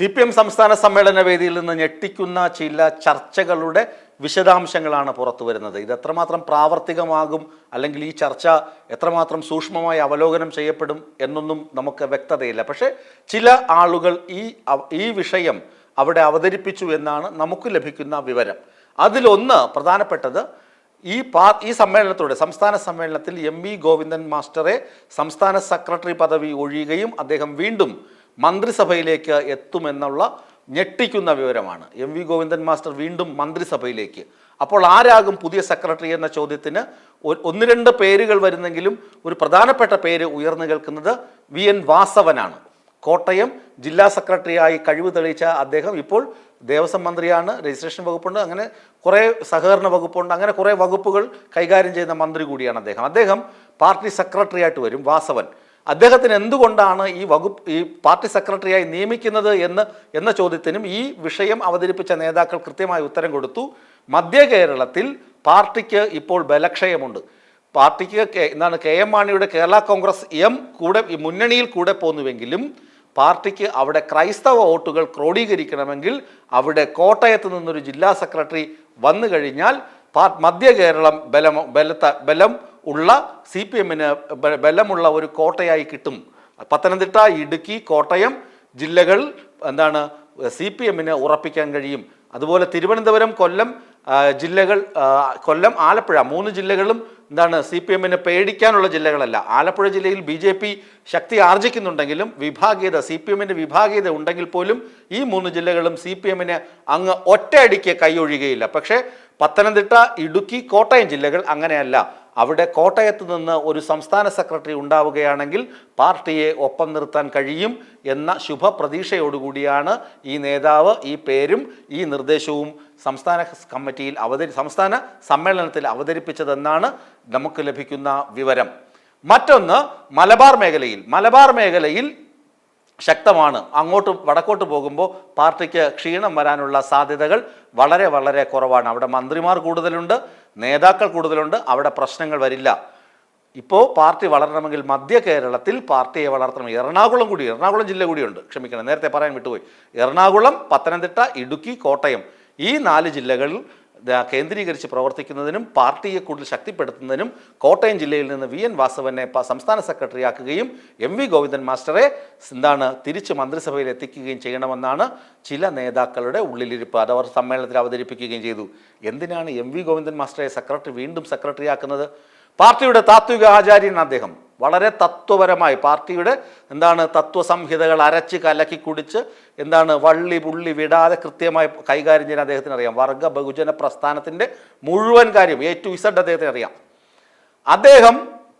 C P M സംസ്ഥാന സമ്മേളന വേദിയിൽ നിന്ന് ഞെട്ടിക്കുന്ന ചില ചർച്ചകളുടെ വിശദാംശങ്ങളാണ് പുറത്തു വരുന്നത്. ഇത് എത്രമാത്രം പ്രാവർത്തികമാകും അല്ലെങ്കിൽ ഈ ചർച്ച എത്രമാത്രം സൂക്ഷ്മമായി അവലോകനം ചെയ്യപ്പെടും എന്നൊന്നും നമുക്ക് വ്യക്തതയില്ല. പക്ഷേ ചില ആളുകൾ ഈ ഈ വിഷയം അവിടെ അവതരിപ്പിച്ചു എന്നാണ് നമുക്ക് ലഭിക്കുന്ന വിവരം. അതിലൊന്ന് പ്രധാനപ്പെട്ടത് ഈ പാ ഈ സമ്മേളനത്തോടെ സംസ്ഥാന സമ്മേളനത്തിൽ എം വി ഗോവിന്ദൻ മാസ്റ്ററെ സംസ്ഥാന സെക്രട്ടറി പദവി ഒഴിയുകയും അദ്ദേഹം വീണ്ടും മന്ത്രിസഭയിലേക്ക് എത്തുമെന്നുള്ള ഞെട്ടിക്കുന്ന വിവരമാണ്. എം വി ഗോവിന്ദൻ മാസ്റ്റർ വീണ്ടും മന്ത്രിസഭയിലേക്ക്. അപ്പോൾ ആരാകും പുതിയ സെക്രട്ടറി എന്ന ചോദ്യത്തിന് ഒന്ന് രണ്ട് പേരുകൾ വരുന്നെങ്കിലും ഒരു പ്രധാനപ്പെട്ട പേര് ഉയർന്നു കേൾക്കുന്നത് വി എൻ വാസവനാണ്. കോട്ടയം ജില്ലാ സെക്രട്ടറിയായി കഴിവ് തെളിയിച്ച അദ്ദേഹം ഇപ്പോൾ ദേവസ്വം മന്ത്രിയാണ് രജിസ്ട്രേഷൻ വകുപ്പുണ്ട് അങ്ങനെ കുറേ സഹകരണ വകുപ്പുണ്ട് അങ്ങനെ കുറേ വകുപ്പുകൾ കൈകാര്യം ചെയ്യുന്ന മന്ത്രി കൂടിയാണ് അദ്ദേഹം. അദ്ദേഹം പാർട്ടി സെക്രട്ടറി ആയിട്ട് വരും വാസവൻ. അദ്ദേഹത്തിന് എന്തുകൊണ്ടാണ് ഈ വകുപ്പ് ഈ പാർട്ടി സെക്രട്ടറിയായി നിയമിക്കുന്നത് എന്ന് എന്ന ചോദ്യത്തിനും ഈ വിഷയം അവതരിപ്പിച്ച നേതാക്കൾ കൃത്യമായി ഉത്തരം കൊടുത്തു. മധ്യ കേരളത്തിൽ പാർട്ടിക്ക് ഇപ്പോൾ ബലക്ഷയമുണ്ട്. പാർട്ടിക്ക് എന്താണ് കെ എം മാണിയുടെ കേരള കോൺഗ്രസ് എം കൂടെ മുന്നണിയിൽ കൂടെ പോന്നുവെങ്കിലും പാർട്ടിക്ക് അവിടെ ക്രൈസ്തവ വോട്ടുകൾ ക്രോഡീകരിക്കണമെങ്കിൽ അവിടെ കോട്ടയത്ത് നിന്നൊരു ജില്ലാ സെക്രട്ടറി വന്നു കഴിഞ്ഞാൽ പാ- മധ്യ കേരളം ബലം ബലത്ത ബലം ഉള്ള സി പി എമ്മിന് ബലമുള്ള ഒരു കോട്ടയായി കിട്ടും. പത്തനംതിട്ട ഇടുക്കി കോട്ടയം ജില്ലകൾ എന്താണ് സി പി എമ്മിന് ഉറപ്പിക്കാൻ കഴിയും. അതുപോലെ തിരുവനന്തപുരം കൊല്ലം ജില്ലകൾ കൊല്ലം ആലപ്പുഴ മൂന്ന് ജില്ലകളും എന്താണ് സി പി എമ്മിന് പേടിക്കാനുള്ള ജില്ലകളല്ല. ആലപ്പുഴ ജില്ലയിൽ ബി ജെ പി ശക്തി ആർജിക്കുന്നുണ്ടെങ്കിലും വിഭാഗീയത സി പി എമ്മിന്റെ വിഭാഗീയത ഉണ്ടെങ്കിൽ പോലും ഈ മൂന്ന് ജില്ലകളും സി പി എമ്മിന് അങ്ങ് ഒറ്റയടിക്ക് കൈയൊഴിയുകയില്ല പക്ഷേ പത്തനംതിട്ട ഇടുക്കി കോട്ടയം ജില്ലകൾ അങ്ങനെയല്ല. അവിടെ കോട്ടയത്ത് നിന്ന് ഒരു സംസ്ഥാന സെക്രട്ടറി ഉണ്ടാവുകയാണെങ്കിൽ പാർട്ടിയെ ഒപ്പം നിർത്താൻ കഴിയും എന്ന ശുഭപ്രതീക്ഷയോടുകൂടിയാണ് ഈ നേതാവ് ഈ പേരും ഈ നിർദ്ദേശവും സംസ്ഥാന കമ്മിറ്റിയിൽ അവതരി സംസ്ഥാന സമ്മേളനത്തിൽ അവതരിപ്പിച്ചതെന്നാണ് നമുക്ക് ലഭിക്കുന്ന വിവരം. മറ്റൊന്ന് മലബാർ മേഖലയിൽ മലബാർ മേഖലയിൽ ശക്തമാണ്. അങ്ങോട്ട് വടക്കോട്ട് പോകുമ്പോൾ പാർട്ടിക്ക് ക്ഷീണം വരാനുള്ള സാധ്യതകൾ വളരെ വളരെ കുറവാണ്. അവിടെ മന്ത്രിമാർ കൂടുതലുണ്ട് നേതാക്കൾ കൂടുതലുണ്ട് അവിടെ പ്രശ്നങ്ങൾ വരില്ല. ഇപ്പോൾ പാർട്ടി വളരണമെങ്കിൽ മധ്യ കേരളത്തിൽ പാർട്ടിയെ വളർത്തണം. എറണാകുളം കൂടി എറണാകുളം ജില്ല കൂടിയുണ്ട്. ക്ഷമിക്കണം നേരത്തെ പറയാൻ വിട്ടുപോയി. എറണാകുളം പത്തനംതിട്ട ഇടുക്കി കോട്ടയം ഈ നാല് ജില്ലകളിൽ കേന്ദ്രീകരിച്ച് പ്രവർത്തിക്കുന്നതിനും പാർട്ടിയെ കൂടുതൽ ശക്തിപ്പെടുത്തുന്നതിനും കോട്ടയം ജില്ലയിൽ നിന്ന് വി എൻ വാസവനെ സംസ്ഥാന സംസ്ഥാന സെക്രട്ടറിയാക്കുകയും എം വി ഗോവിന്ദൻ മാസ്റ്ററെ എന്താണ് തിരിച്ച് മന്ത്രിസഭയിൽ എത്തിക്കുകയും ചെയ്യണമെന്നാണ് ചില നേതാക്കളുടെ ഉള്ളിലിരിപ്പ്. അവർ സമ്മേളനത്തിൽ അവതരിപ്പിക്കുകയും ചെയ്തു. എന്തിനാണ് എം വി ഗോവിന്ദൻ മാസ്റ്ററെ സെക്രട്ടറി വീണ്ടും സെക്രട്ടറി ആക്കുന്നത്? പാർട്ടിയുടെ താത്വിക ആചാര്യൻ അദ്ദേഹം. വളരെ തത്വപരമായി പാർട്ടിയുടെ എന്താണ് തത്വസംഹിതകൾ അരച്ച് കലക്കി കുടിച്ച് എന്താണ് വള്ളി പുള്ളി വിടാതെ കൃത്യമായി കൈകാര്യം ചെയ്യാൻ അദ്ദേഹത്തിന് അറിയാം. വർഗ ബഹുജന പ്രസ്ഥാനത്തിന്റെ മുഴുവൻ കാര്യം എ ടു ഇസഡ് അദ്ദേഹത്തിന് അറിയാം. അദ്ദേഹം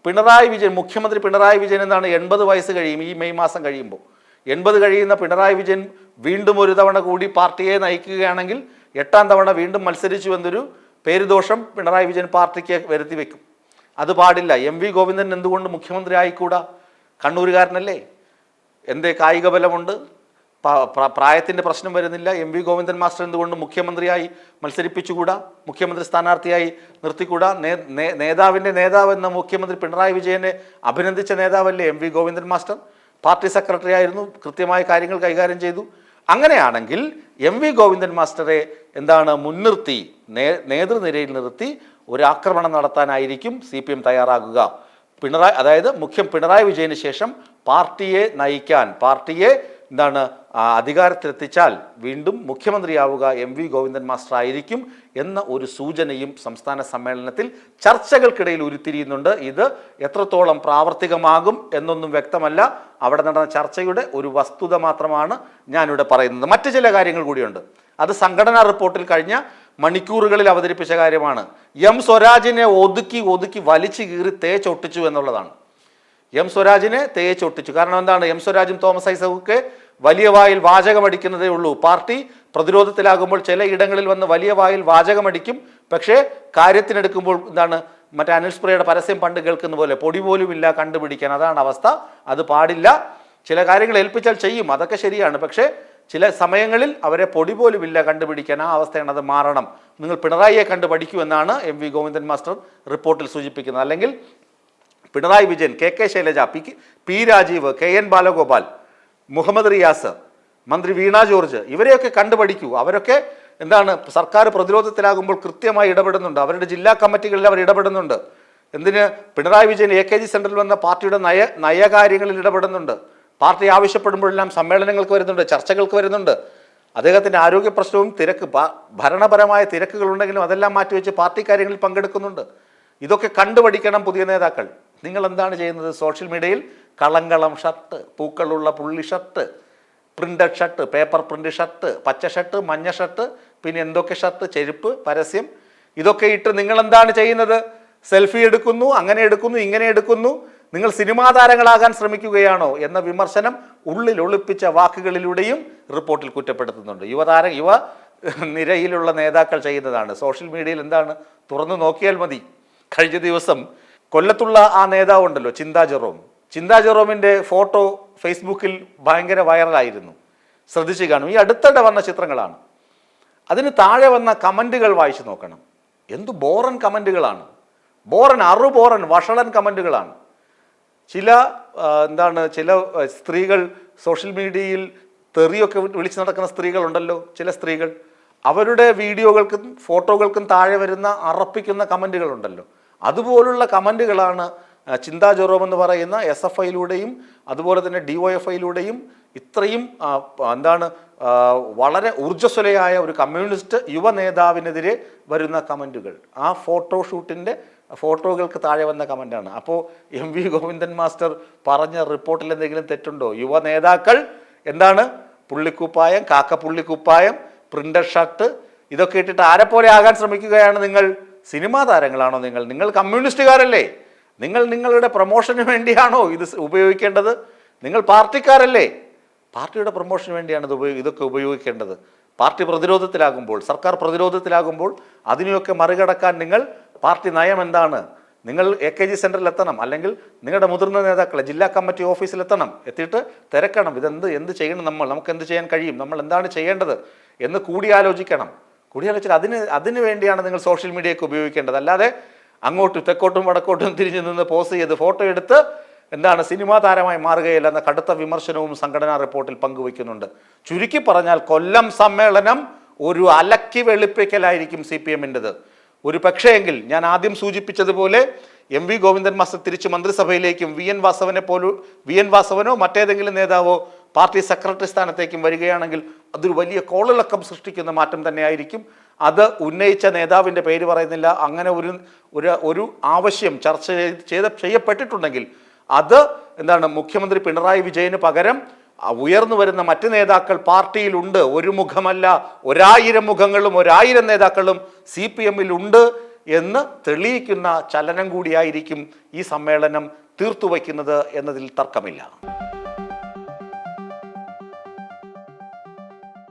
പിണറായി വിജയൻ മുഖ്യമന്ത്രി പിണറായി വിജയൻ എന്താണ് എൺപത് വയസ്സ് കഴിയും ഈ മെയ് മാസം കഴിയുമ്പോൾ. എൺപത് കഴിയുന്ന പിണറായി വിജയൻ വീണ്ടും ഒരു തവണ കൂടി പാർട്ടിയെ നയിക്കുകയാണെങ്കിൽ എട്ടാം തവണ വീണ്ടും മത്സരിച്ചു എന്നൊരു പേരുദോഷം പിണറായി വിജയൻ പാർട്ടിക്ക് വരുത്തി വെക്കും. അത് പാടില്ല. എം വി ഗോവിന്ദൻ എന്തുകൊണ്ട് മുഖ്യമന്ത്രി ആയിക്കൂടാ കണ്ണൂരുകാരനല്ലേ? എന്തേ കായിക ബലമുണ്ട്? പ്രായത്തിന്റെ പ്രശ്നം വരുന്നില്ല. എം വി ഗോവിന്ദൻ മാസ്റ്റർ എന്തുകൊണ്ട് മുഖ്യമന്ത്രിയായി മത്സരിപ്പിച്ചുകൂടാ? മുഖ്യമന്ത്രി സ്ഥാനാർത്ഥിയായി നിർത്തിക്കൂടാ? നേതാവിന്റെ നേതാവ് എന്ന മുഖ്യമന്ത്രി പിണറായി വിജയനെ അഭിനന്ദിച്ച നേതാവല്ലേ M V Govindan master? Party secretary ആയിരുന്നു കൃത്യമായ കാര്യങ്ങൾ കൈകാര്യം ചെയ്തു. അങ്ങനെയാണെങ്കിൽ എം വി ഗോവിന്ദൻ മാസ്റ്ററെ എന്താണ് മുൻനിർത്തി നേതൃനിരയിൽ നിർത്തി ഒരു ആക്രമണം നടത്താനായിരിക്കും സി പി എം തയ്യാറാകുക. പിണറായി അതായത് മുഖ്യം പിണറായി വിജയന് ശേഷം പാർട്ടിയെ നയിക്കാൻ പാർട്ടിയെ എന്താണ് അധികാരത്തിലെത്തിച്ചാൽ വീണ്ടും മുഖ്യമന്ത്രിയാവുക എം വി ഗോവിന്ദൻ മാസ്റ്റർ ആയിരിക്കും എന്ന ഒരു സൂചനയും സംസ്ഥാന സമ്മേളനത്തിൽ ചർച്ചകൾക്കിടയിൽ ഉരുത്തിരിയുന്നുണ്ട്. ഇത് എത്രത്തോളം പ്രാവർത്തികമാകും എന്നൊന്നും വ്യക്തമല്ല. അവിടെ നടന്ന ചർച്ചയുടെ ഒരു വസ്തുത മാത്രമാണ് ഞാനിവിടെ പറയുന്നത്. മറ്റു ചില കാര്യങ്ങൾ കൂടിയുണ്ട്. അത് സംഘടനാ റിപ്പോർട്ടിൽ കഴിഞ്ഞ മണിക്കൂറുകളിൽ അവതരിപ്പിച്ച കാര്യമാണ്. എം സ്വരാജിനെ ഒതുക്കി ഒതുക്കി വലിച്ചു കീറി തേച്ചൊട്ടിച്ചു എന്നുള്ളതാണ്. എം സ്വരാജിനെ തേച്ചൊട്ടിച്ചു കാരണം എന്താണ്? എം സ്വരാജും തോമസ് ഐസകൊക്കെ വലിയ വായിൽ വാചകമടിക്കുന്നതേ ഉള്ളൂ. പാർട്ടി പ്രതിരോധത്തിലാകുമ്പോൾ ചില ഇടങ്ങളിൽ വന്ന് വലിയ വായിൽ വാചകമടിക്കും പക്ഷേ കാര്യത്തിനെടുക്കുമ്പോൾ എന്താണ്? മറ്റേ അനുസ്പ്രയുടെ പരസ്യം പണ്ട് കേൾക്കുന്ന പോലെ പൊടി പോലും ഇല്ല കണ്ടുപിടിക്കാൻ. അതാണ് അവസ്ഥ. അത് പാടില്ല. ചില കാര്യങ്ങൾ ഏൽപ്പിച്ചാൽ ചെയ്യും. അതൊക്കെ ശരിയാണ്. പക്ഷേ ചില സമയങ്ങളിൽ അവരെ പൊടി പോലും ഇല്ല കണ്ടുപിടിക്കാൻ ആ അവസ്ഥയാണ് അത് മാറണം. നിങ്ങൾ പിണറായിയെ കണ്ടു പഠിക്കൂ എന്നാണ് എം വി ഗോവിന്ദൻ മാസ്റ്റർ റിപ്പോർട്ടിൽ സൂചിപ്പിക്കുന്നത്. അല്ലെങ്കിൽ Pinarayi Vijayan K K Shailaja P P Rajeev K N Balagopal Muhammad Riyas മന്ത്രി വീണ ജോർജ് ഇവരെയൊക്കെ കണ്ടുപഠിക്കൂ അവരൊക്കെ എന്താണ് സർക്കാർ പ്രതിരോധത്തിലാകുമ്പോൾ കൃത്യമായി ഇടപെടുന്നുണ്ട്. അവരുടെ ജില്ലാ കമ്മിറ്റികളിൽ അവർ ഇടപെടുന്നുണ്ട്. എന്തിന്? Pinarayi Vijayan A K G സെന്ററിൽ വന്ന പാർട്ടിയുടെ നയ നയകാര്യങ്ങളിൽ ഇടപെടുന്നുണ്ട്. പാർട്ടി ആവശ്യപ്പെടുമ്പോഴെല്ലാം സമ്മേളനങ്ങൾക്ക് വരുന്നുണ്ട് ചർച്ചകൾക്ക് വരുന്നുണ്ട്. അദ്ദേഹത്തിന്റെ ആരോഗ്യ പ്രശ്നവും തിരക്ക് ഭരണപരമായ തിരക്കുകളുണ്ടെങ്കിലും അതെല്ലാം മാറ്റിവെച്ച് പാർട്ടി കാര്യങ്ങളിൽ പങ്കെടുക്കുന്നുണ്ട്. ഇതൊക്കെ കണ്ടുപഠിക്കണം പുതിയ നേതാക്കൾ. നിങ്ങൾ എന്താണ് ചെയ്യുന്നത്? സോഷ്യൽ മീഡിയയിൽ കളങ്കളം ഷർട്ട് പൂക്കളുള്ള പുള്ളി shirt printed shirt paper print shirt പച്ച ഷർട്ട് മഞ്ഞ ഷർട്ട് പിന്നെ എന്തൊക്കെ ഷർട്ട് ചെരുപ്പ് പരസ്യം. ഇതൊക്കെ ഇട്ട് നിങ്ങൾ എന്താണ് ചെയ്യുന്നത്? സെൽഫി എടുക്കുന്നു അങ്ങനെ എടുക്കുന്നു ഇങ്ങനെ എടുക്കുന്നു. നിങ്ങൾ സിനിമാ താരങ്ങളാകാൻ ശ്രമിക്കുകയാണോ എന്ന വിമർശനം ഉള്ളിൽ ഒളിപ്പിച്ച വാക്കുകളിലൂടെയും റിപ്പോർട്ടിൽ കുറ്റപ്പെടുത്തുന്നുണ്ട്. യുവതാര യുവ നിരയിലുള്ള നേതാക്കൾ ചെയ്യുന്നതാണ്. സോഷ്യൽ മീഡിയയിൽ എന്താണ്? തുറന്നു നോക്കിയാൽ മതി. കഴിഞ്ഞ ദിവസം കൊല്ലത്തുള്ള ആ നേതാവ് ഉണ്ടല്ലോ ചിന്താ ജെറോം. ചിന്താ ജെറോമിന്റെ ഫോട്ടോ ഫേസ്ബുക്കിൽ ഭയങ്കര വൈറലായിരുന്നു. ശ്രദ്ധിച്ചു കാണും. ഈ അടുത്തിടെ വന്ന ചിത്രങ്ങളാണ്. അതിന് താഴെ വന്ന കമന്റുകൾ വായിച്ചു നോക്കണം. എന്തു ബോറൻ കമന്റുകളാണ് ബോറൻ അറു ബോറൻ വഷളൻ കമന്റുകളാണ് ചില എന്താണ് ചില സ്ത്രീകൾ സോഷ്യൽ മീഡിയയിൽ തെറിയൊക്കെ വിളിച്ച് നടക്കുന്ന സ്ത്രീകളുണ്ടല്ലോ ചില സ്ത്രീകൾ. അവരുടെ വീഡിയോകൾക്കും ഫോട്ടോകൾക്കും താഴെ വരുന്ന അറപ്പിക്കുന്ന കമന്റുകളുണ്ടല്ലോ. അതുപോലുള്ള കമന്റുകളാണ് ചിന്താ ജോറോം എന്ന് പറയുന്ന എസ് എഫ് ഐയിലൂടെയും അതുപോലെ തന്നെ ഡി ഒ എഫ് ഐയിലൂടെയും ഇത്രയും എന്താണ് വളരെ ഊർജസ്വലയായ ഒരു കമ്മ്യൂണിസ്റ്റ് യുവ നേതാവിനെതിരെ വരുന്ന കമന്റുകൾ. ആ ഫോട്ടോഷൂട്ടിന്റെ ഫോട്ടോകൾക്ക് താഴെ വന്ന കമന്റാണ് അപ്പോൾ എം വി ഗോവിന്ദൻ മാസ്റ്റർ പറഞ്ഞ റിപ്പോർട്ടിൽ എന്തെങ്കിലും തെറ്റുണ്ടോ? യുവ നേതാക്കൾ എന്താണ്? പുള്ളിക്കുപ്പായം കാക്കപ്പുള്ളിക്കുപ്പായം പ്രിന്റർ ഷർട്ട് ഇതൊക്കെ ഇട്ടിട്ട് ആരെ പോലെ ആകാൻ ശ്രമിക്കുകയാണ് നിങ്ങൾ? സിനിമാ താരങ്ങളാണോ നിങ്ങൾ? നിങ്ങൾ കമ്മ്യൂണിസ്റ്റുകാരല്ലേ? നിങ്ങൾ നിങ്ങളുടെ പ്രൊമോഷന് വേണ്ടിയാണോ ഇത് ഉപയോഗിക്കേണ്ടത്? നിങ്ങൾ പാർട്ടിക്കാരല്ലേ? പാർട്ടിയുടെ പ്രൊമോഷന് വേണ്ടിയാണ് ഇത് ഉപയോഗി ഇതൊക്കെ ഉപയോഗിക്കേണ്ടത്. പാർട്ടി പ്രതിരോധത്തിലാകുമ്പോൾ സർക്കാർ പ്രതിരോധത്തിലാകുമ്പോൾ അതിനെയൊക്കെ മറികടക്കാൻ നിങ്ങൾ പാർട്ടി നയം എന്താണ്? നിങ്ങൾ എ കെ ജി സെന്ററിൽ എത്തണം. അല്ലെങ്കിൽ നിങ്ങളുടെ മുതിർന്ന നേതാക്കളെ ജില്ലാ കമ്മിറ്റി ഓഫീസിൽ എത്തണം. എത്തിയിട്ട് തിരക്കണം. ഇതെന്ത് എന്ത് ചെയ്യണം നമ്മൾ? നമുക്ക് എന്ത് ചെയ്യാൻ കഴിയും? നമ്മൾ എന്താണ് ചെയ്യേണ്ടത്? എന്ന് കൂടിയാലോചിക്കണം. കൂടിയാലോചിച്ചാൽ അതിന് അതിന് വേണ്ടിയാണ് നിങ്ങൾ സോഷ്യൽ മീഡിയയൊക്കെ ഉപയോഗിക്കേണ്ടത്. അല്ലാതെ അങ്ങോട്ടും തെക്കോട്ടും വടക്കോട്ടും തിരിഞ്ഞു നിന്ന് പോസ്റ്റ് ചെയ്ത് ഫോട്ടോ എടുത്ത് എന്താണ് സിനിമാ താരമായി മാറുകയില്ല എന്ന കടുത്ത വിമർശനവും സംഘടനാ റിപ്പോർട്ടിൽ പങ്കുവയ്ക്കുന്നുണ്ട്. ചുരുക്കി പറഞ്ഞാൽ കൊല്ലം സമ്മേളനം ഒരു അലക്കി വെളുപ്പിക്കലായിരിക്കും സി പി എമ്മിന്റെത്. ഒരു പക്ഷേയെങ്കിൽ ഞാൻ ആദ്യം സൂചിപ്പിച്ചതുപോലെ എം വി ഗോവിന്ദൻ മാസ്റ്റർ തിരിച്ച് മന്ത്രിസഭയിലേക്കും വി എൻ വാസവനെ പോലും വി എൻ വാസവനോ മറ്റേതെങ്കിലും നേതാവോ പാർട്ടി സെക്രട്ടറി സ്ഥാനത്തേക്കും വരികയാണെങ്കിൽ അതൊരു വലിയ കോളിളക്കം സൃഷ്ടിക്കുന്ന മാറ്റം തന്നെയായിരിക്കും. അത് ഉന്നയിച്ച നേതാവിന്റെ പേര് പറയുന്നില്ല. അങ്ങനെ ഒരു ഒരു ഒരു ആവശ്യം ചർച്ച ചെയ്ത് ചെയ്യപ്പെട്ടിട്ടുണ്ടെങ്കിൽ അത് എന്താണ് മുഖ്യമന്ത്രി പിണറായി വിജയന് പകരം ഉയർന്നു വരുന്ന മറ്റ് നേതാക്കൾ പാർട്ടിയിലുണ്ട്. ഒരു മുഖമല്ല ഒരായിരം മുഖങ്ങളും ഒരായിരം നേതാക്കളും സി പി എമ്മിലുണ്ട് എന്ന് തെളിയിക്കുന്ന ചലനം കൂടിയായിരിക്കും ഈ സമ്മേളനം തീർത്തുവയ്ക്കുന്നത് എന്നതിൽ തർക്കമില്ല.